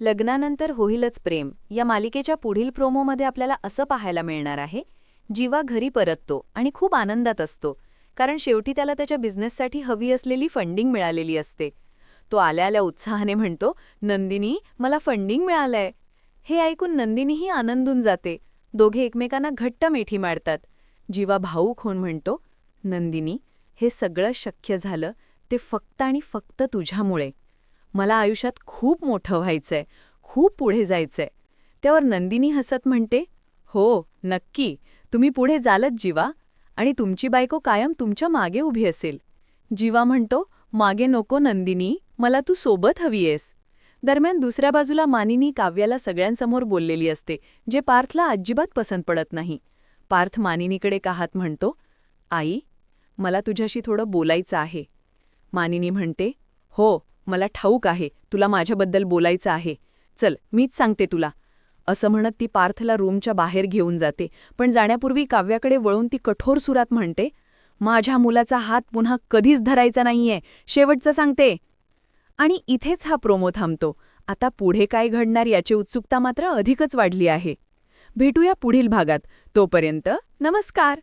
लग्नानंतर होईलच प्रेम. या मालिकेच्या पुढील प्रोमोमध्ये आपल्याला असं पाहायला मिळणार आहे जीवा घरी परततो आणि खूप आनंदात असतो कारण शेवटी त्याला त्याच्या बिझनेससाठी हवी असलेली फंडिंग मिळालेली असते. तो आल्या आल्या उत्साहाने म्हणतो नंदिनी मला फंडिंग मिळालंय. हे ऐकून नंदिनीही आनंदून जाते. दोघे एकमेकांना घट्ट मिठी मारतात. जीवा भाऊक होऊन म्हणतो नंदिनी हे सगळं शक्य झालं ते फक्त आणि फक्त तुझ्यामुळे. मला आयुष्यात खूप मोठं व्हायचंय खूप पुढे जायचंय. त्यावर नंदिनी हसत म्हणते हो नक्की. तुम्ही पुढे जालच जीवा आणि तुमची बायको कायम तुमच्या मागे उभी असेल. जीवा म्हणतो मागे नको नंदिनी मला तू सोबत हवीयेस दरम्यान दुसऱ्या बाजूला मानिनी काव्याला सगळ्यांसमोर बोललेली असते जे पार्थला अजिबात पसंत पडत नाही. पार्थ मानिनीकडे काहात म्हणतो आई मला तुझ्याशी थोडं बोलायचं आहे. मानिनी म्हणते हो मला ठाऊक आहे तुला माझ्याबद्दल बोलायचं आहे. चल मीच सांगते तुला. असं म्हणत ती पार्थला रूमच्या बाहेर घेऊन जाते. पण जाण्यापूर्वी काव्याकडे वळून ती कठोर सुरात म्हणते माझ्या मुलाचा हात पुन्हा कधीच धरायचा नाहीये. शेवटचं सांगते. आणि इथेच हा प्रोमो थांबतो. आता पुढे काय घडणार याची उत्सुकता मात्र अधिकच वाढली आहे. भेटूया पुढील भागात. तोपर्यंत नमस्कार!